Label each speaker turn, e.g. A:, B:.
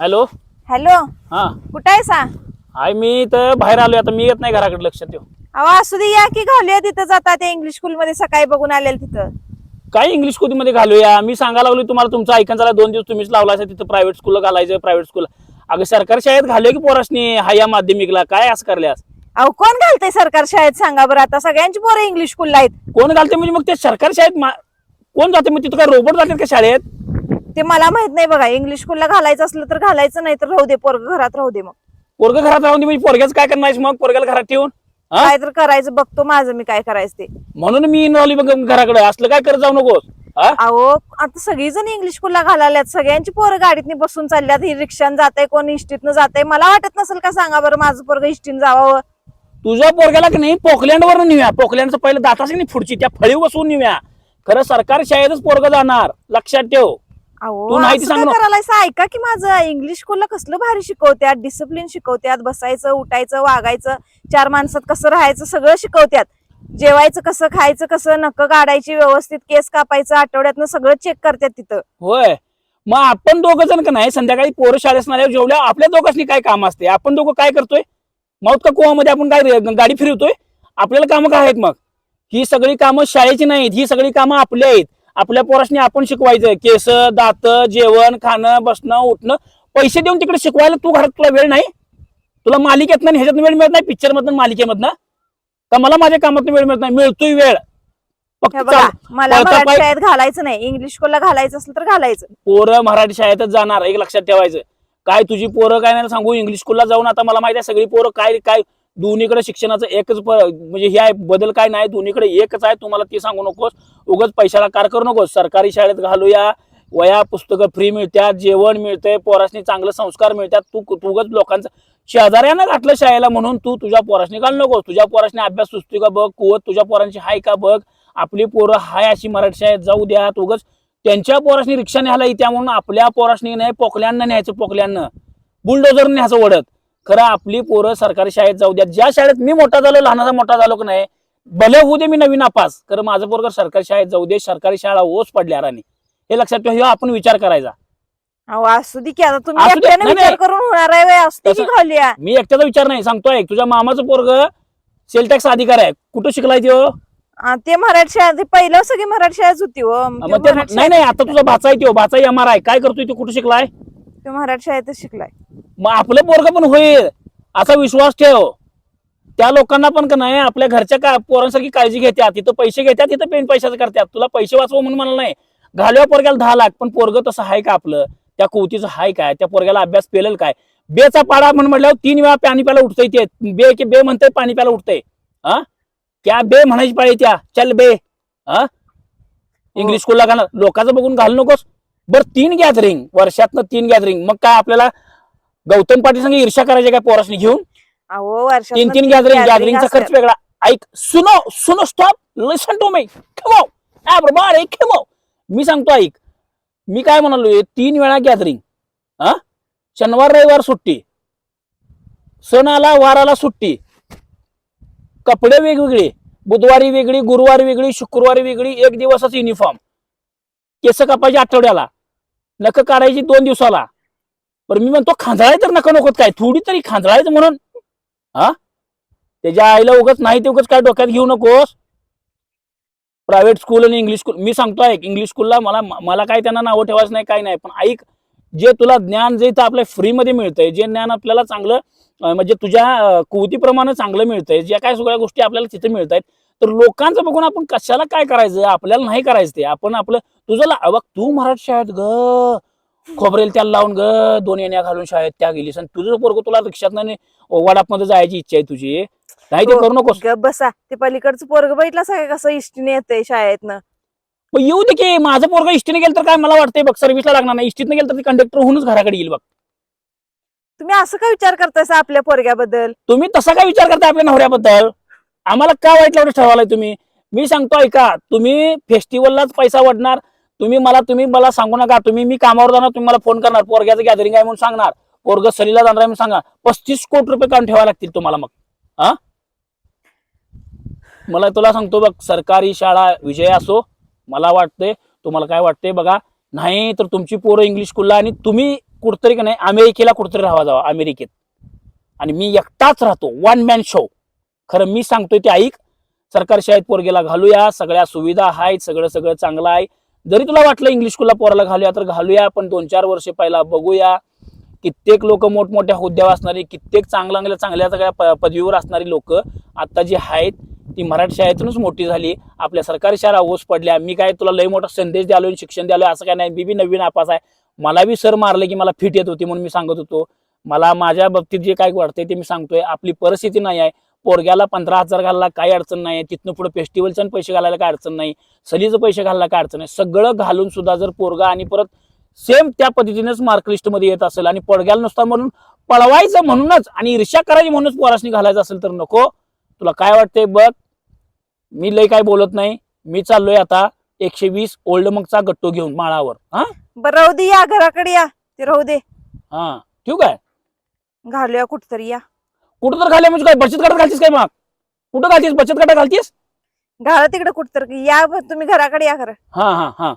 A: Hello?
B: Hello.
A: हा.
B: कुठं आहे सा
A: हाय मी तर बाहेर आलोय. आता मी येत नाही घराकडे लक्ष ठेव.
B: अहो असू दे या की घालूया तिथं जाता. ते इंग्लिश स्कूल मध्ये सकाळी बघून आलेलं तिथं.
A: काय इंग्लिश स्कूलमध्ये घालूया? मी सांगायला लागलो तुम्हाला तुमचं ऐकून झाला दोन दिवस तुम्हीच लावला तिथं प्रायव्हेट स्कूलला घालायचं प्रायव्हेट स्कूल अगं सरकारी शाळेत घालूया की पोरासनी? हा या माध्यमिकला. काय असं करल्यास?
B: अहो कोण घालतंय सरकार शाळेत? सांगा बरं आता. सगळ्यांची पोरं इंग्लिश स्कूलला आहेत.
A: कोण घालते म्हणजे मग ते सरकारी शाळेत मा- कोण जाते मग तिथं काय रोबोट जातात का शाळेत?
B: ते मला माहीत नाही बघा. इंग्लिश स्कूलला घालायचं असलं तर घालायचं नाही तर राहू दे पोरग घरात राहू दे मग.
A: पोरग घरात राहून दे, म्हणजे पोरग्याचं काय करणार मग? पोरग्याला घरात ठेवून? हा?
B: काय तर करायचं बघतो माझं मी काय करायचं ते.
A: म्हणून मी इनवली बघ घराकडे. असलं काय करत जाऊ नकोस हा?
B: अहो आता सगळीजण इंग्लिश स्कूलला घालाल्यात. सगळ्यांची पोरं गाडीतनी बसून चालल्यात. ही रिक्षान जाते कोण इष्टीतनं जाते मला वाटत नसेल का सांगा बरं माझं पोरग इष्टीन जावं
A: तुझ्या पोरग्याला की नाही पोकलँडवर नेऊया. पोकलँडचं पहिलं दाताच नाही पुढची त्या फळी बसवून नेऊया. खरं सरकारी शाळेतच पोरग जाणार. लक्षात ठेव. तू सांग ना.
B: करायला ऐका की माझं इंग्लिश स्कूलला कसलं भारी शिकवत्यात? डिसिप्लिन शिकवत्यात बसायचं उठायचं वागायचं चार माणसात कसं राहायचं सगळं शिकवत्यात. जेवायचं कसं खायचं कसं नख काढायची व्यवस्थित केस कापायचं आठवड्यातनं सगळं चेक करतात तिथं.
A: होय. मग आपण दोघं जण का नाही संध्याकाळी पोरं शाळेत असणाऱ्या जेवल्या आपल्या दोघांनी काय काम असते? आपण दोघं काय करतोय? माऊत का कुवामध्ये आपण काय रे- गाडी फिरवतोय? आपल्याला कामं काय आहेत मग? ही सगळी कामं शाळेची नाहीत ही सगळी कामं आपली आहेत. आपल्या पोरासनी आपण शिकवायचं. केस दात जेवण खाणं बसणं उठणं पैसे देऊन तिकडे शिकवायला तू घरात तुला वेळ नाही? तुला मालिकेतनं आणि ह्याच्यातनं वेळ मिळत नाही? पिक्चर मधनं मालिकेमधनं? का मला माझ्या कामातून वेळ मिळत नाही? मिळतोय वेळ.
B: हे बघा मला
A: पळता
B: मराठी
A: पाय-
B: शाळेत घालायचं नाही. इंग्लिश स्कूलला घालायचं असेल तर घालायचं.
A: पोरं मराठी शाळेतच जाणार एक लक्षात ठेवायचं. काय तुझी पोरं काय नाही सांगू? इंग्लिश स्कूलला जाऊन आता मला माहिती आहे सगळी पोरं काय काय दोन्हीकडे शिक्षणाचं एकच प- म्हणजे हे आहे बदल काय नाही दोन्हीकडे एकच आहे तुम्हाला ते सांगू नकोस. उगाच पैशाला कार करू नकोस. सरकारी शाळेत घालूया वया पुस्तकं फ्री मिळतात जेवण मिळतंय पोरासनी चांगले संस्कार मिळतात. तू तू लोकांचं शेजाऱ्यानं घातलं शाळेला म्हणून तू तुझ्या पोरासनी घाल नकोस. तुझ्या पोरासनी अभ्यास सुचतोय का बघ कुवत तुझ्या पोरांची हाय का बघ आपली पोरं हाय अशी मराठी शाळेत जाऊ द्या उगाच त्यांच्या पोरासनी रिक्षा न्यायला येत्या म्हणून आपल्या पोरासनी नाही पोकल्यांना न्यायचं पोकल्यांना. बुलडोजर न्यायचं ओढत. खरं आपली पोरं सरकारी शाळेत जाऊ द्या ज्या शाळेत मी मोठा झालो लहानाचा मोठा झालो की नाही भले होऊ दे मी नवीन नापास खरं माझं पोरग सरकारी शाळेत जाऊ दे सरकारी शाळा ओस पडल्या राणी. हे लक्षात ठेवा आपण विचार करायचा.
B: अहो असू दे की आता तुम्ही
A: असू दे,
B: एकट्याने
A: नाही,
B: विचार
A: नाही.
B: करून होणार आहे व्हय, असू दे की
A: तसं-
B: घालूया
A: मी एकट्याचा विचार नाही सांगतोय तुझ्या मामाचं पोरग सेल टॅक्स अधिकारी आहे. कुठं शिकलाय त्यो?
B: आ, ते मराठी शाळेत ते पहिलं सगळी मराठी शाळेत होती हो.
A: मग ते नाही नाही आता तुझा भाचा आहे त्यो भाचा एम आर आहे काय करतोय तो कुठं शिकलाय?
B: ते मराठी शाळेतच शिकलाय.
A: मग आपलं पोरग पण होईल असा विश्वास ठेव. त्या लोकांना पण का नाही आपल्या घरच्या का पोरांसारखी काळजी घेतात तिथं पैसे घेतात तिथं पेन पैशाचं करतात तुला पैसे वाचवा म्हणून म्हणाल नाही. घालव्या पोरग्याला दहा लाख पण पोरग तसं आहे का आपलं? त्या कुवतीचं हाय काय? त्या पोरग्याला अभ्यास पेलेल काय? बेचा पाडा म्हणून म्हटल्यावर तीन वेळा पाणी प्यायला उठतंय ते. बे की बे म्हणतंय पाणी प्यायला उठतंय. हा त्या बे म्हणायची पाळी त्या. चल बे. हा इंग्लिश स्कूलला घाल. लोकांचं बघून घालू नकोस. बरं तीन गॅदरिंग वर्षातनं तीन गॅदरिंग मग काय आपल्याला गौतम पाटील संग ईर्षा करायची काय पोरासनी घेऊन?
B: अहो वर्षातनं
A: तीन तीन गॅदरिंग
B: gathering
A: गॅदरिंगचा खर्च. वेगळा. ऐक सुनो सुनो स्टॉप लिसन टू मी खमो एव्हरीबॉडी खमो मी सांगतो ऐक. मी काय म्हणालो तीन वेळा गॅदरिंग हा? शनिवार रविवार सुट्टी. सण आला वार आला सुट्टी. कपडे वेगवेगळे. बुधवारी वेगळी गुरुवारी वेगळी शुक्रवारी वेगळी एक दिवसच युनिफॉर्म केस कापायची आठवड्याला. नख काढायची दोन दिवसाला. पण मी म्हणतो खांदळाय तर नका नकोत काय थोडी तरी खांदळायचं म्हणून. हा? त्याच्या आईला उगच नाही ते उगच काय डोक्यात घेऊ नकोस. प्रायव्हेट स्कूल आणि इंग्लिश स्कूल मी सांगतो ऐक इंग्लिश स्कूलला मला मला काय त्यांना नावं ठेवायचं नाही काय नाही. पण ऐक जे तुला ज्ञान जे इथं आपल्या फ्रीमध्ये मिळतंय जे ज्ञान आपल्याला चांगलं म्हणजे तुझ्या कुवतीप्रमाणे चांगलं मिळतंय ज्या काय सगळ्या गोष्टी आपल्याला तिथे मिळत आहेत तर लोकांचं बघून आपण कशाला काय करायचं? आपल्याला नाही करायचं ते. आपण आपलं तुझं बघ तू मराठी शाळेत ग. खोबरेल त्याला लावून ग दोन येण्या घालून शाळेत त्या गेलीस आणि तुझं पोरग तुला रिक्षात वडापमध्ये जायची इच्छा आहे तुझी. नाही ते करू नकोस.
B: गप बसा. ते पलीकडचं पोरग बघितलं सगळं कसं इष्टीने येतंय शाळेतनं?
A: मग येऊ दे की माझं पोरग इष्टीने गेलं तर काय मला वाटतंय बघ सर्व्हिसला लागणार नाही. इष्टीने गेलं तर कंडक्टर होऊनच घराकडे येईल बघ.
B: तुम्ही असं काय विचार करताय आपल्या पोरग्याबद्दल?
A: तुम्ही तसा काय विचार करता आपल्या नवऱ्याबद्दल? आम्हाला का वाईट लावून ठरवालाय तुम्ही? मी सांगतो ऐका तुम्ही फेस्टिवललाच पैसा वाढणार तुम्ही मला तुम्ही मला सांगू नका. तुम्ही मी कामावर जाणार तुम्ही मला फोन करणार. पोरग्याचं गॅदरिंग आहे म्हणून सांगणार. पोरग सलीला जाणार आहे म्हणून सांगा पस्तीस कोटी रुपये काढून ठेवावे लागतील तुम्हाला मग. हा? मला तुला सांगतो बघ सरकारी शाळा विजय असो मला वाटतंय तुम्हाला काय वाटतंय बघा नाही तर तुमची पोरं इंग्लिश स्कूलला आणि तुम्ही कुठतरी का नाही अमेरिकेला कुठतरी राहावा जावा अमेरिकेत. आणि मी एकटाच राहतो वन मॅन शो खरं मी सांगतोय ते ऐक. सरकारी शाळेत पोरगेला घालूया सगळ्या सुविधा आहेत सगळं सगळं चांगलं आहे. जरी तुला वाटलं इंग्लिश स्कूलला पोराला घालूया तर घालूया पण दोन चार वर्ष पहिला बघूया. कित्येक लोक मोठमोठ्या हुद्द्यावर असणारी कित्येक चांगल्या चांगल्या चांगल्या सगळ्या प- पदवीवर असणारी लोक आता जी आहेत ती मराठी शाळेतूनच मोठी झाली. आपल्या सरकारी शाळा ओस पडल्या. मी काय तुला लय मोठा संदेश द्यालोय आणि शिक्षण द्यालोय असं काय नाही. मी बी नवीन आपास आहे. मला बी सर मारले की मला फिट येत होती म्हणून मी सांगत होतो. मला माझ्या बाबतीत जे काय वाटतंय ते मी सांगतोय. आपली परिस्थिती नाही आहे. पोरग्याला पंधरा हजार घालायला काही अडचण नाही. तिथनं पुढे फेस्टिवलचं पैसे घालायला काय अडचण नाही. सलीचं पैसे घालायला काय अडचण नाही. सगळं घालून सुद्धा जर पोरगा आणि परत सेम त्या पद्धतीनेच मार्क लिस्टमध्ये येत असेल आणि पोरग्याला नुसता म्हणून पळवायचं म्हणूनच आणि ईर्ष्या करायची म्हणूनच पोरासनी घालायचं असेल तर नको. तुला काय वाटतंय बघ? मी लय काय बोलत नाही. मी चाललोय आता एकशे वीस ओल्ड मगचा गट्टो घेऊन माळावर. हा?
B: बरं राहू दे या घराकडे या. ते राहू दे.
A: हा. ठीक आहे
B: घालूया कुठतरी या.
A: कुठं तर घाले म्हणजे काय बचत गटात घालतीस काय मग? कुठं घालतीस? बचत गटात घालतीस?
B: घाला तिकडे कुठतरी या तुम्ही घराकडे या खरं.
A: हा हा हा.